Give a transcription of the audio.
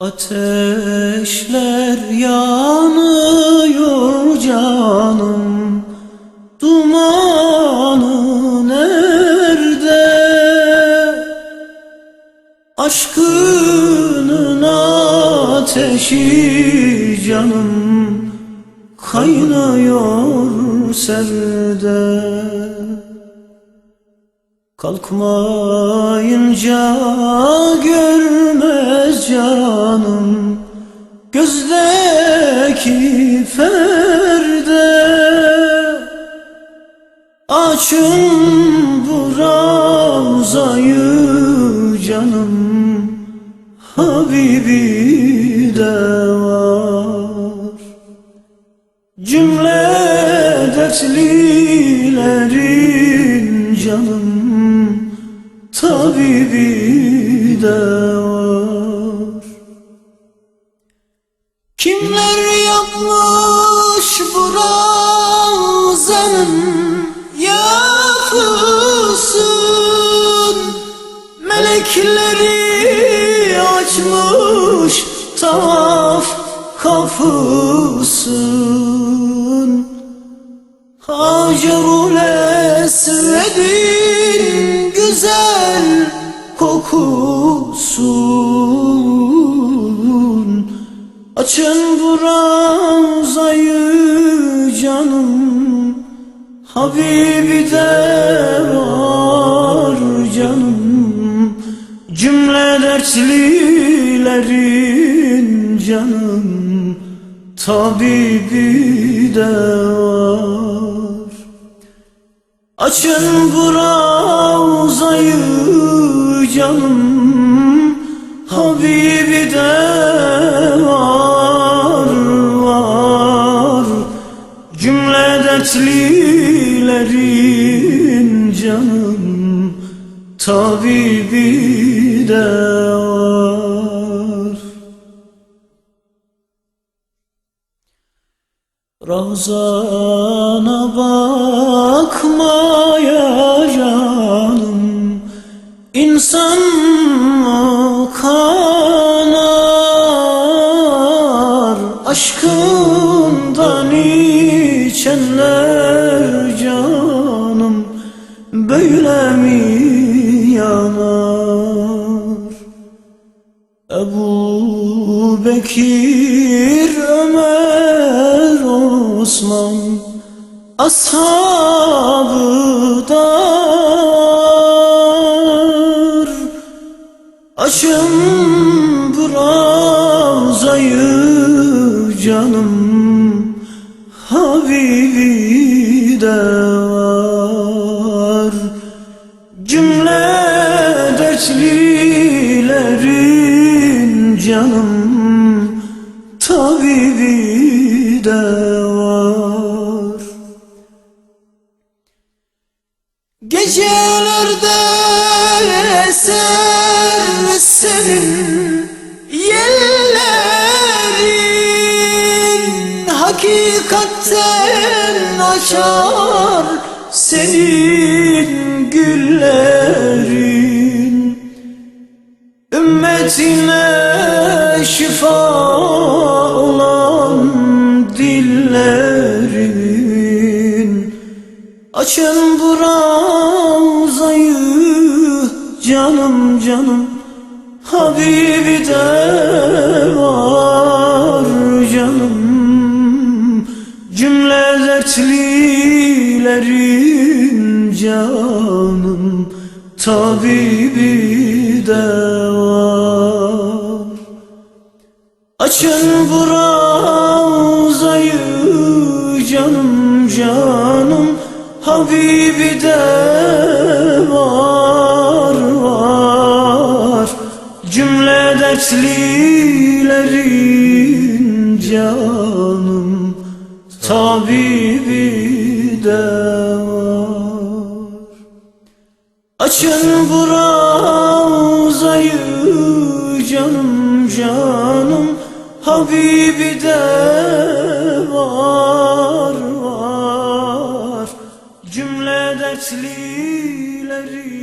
Ateşler yanıyor canım. Dumanı nerede? Aşkının ateşi canım. Kaynıyor serde Kalkmayınca görmez canım Gözdeki ferde. Açın bu ravzayı canım Habibi de var. Cümle dertlilerin canım Tabibi de var. Kimler yapmış bu ravzanın yapısın? Melekleri açmış tavaf kapısın. Hacerul Esved'in güzel kokusun. Açın bu ravzayı canım Habibi de var canım. Cümle dertlilerin canım Tabibi de var. Açın bu ravzayı canım Habibi de var var. Cümle dertlilerin canım Tabibi de var. Ravzana bakmaya İnsan kanar Aşkından içenler canım Böyle mi yanar? Ebu Bekir, Ömer, Osman Ashabı dar bu ravzayı canım Habibi de var. Cümle dertlilerin canım Tabibi de var. Gecelerde eser senin yellerin Hakikatten açar senin güllerin. Ümmetine şifa olan dillerin. Açın bu ravzayı canım canım Habibi de var canım Cümle canım Tabibi de var. Açın bu ravzayı canım canım Habibi de Cümle dertlilerin canım. Tabibi de var. Açın bu ravzayı canım canım. Habibi de var var. Cümle dertlilerin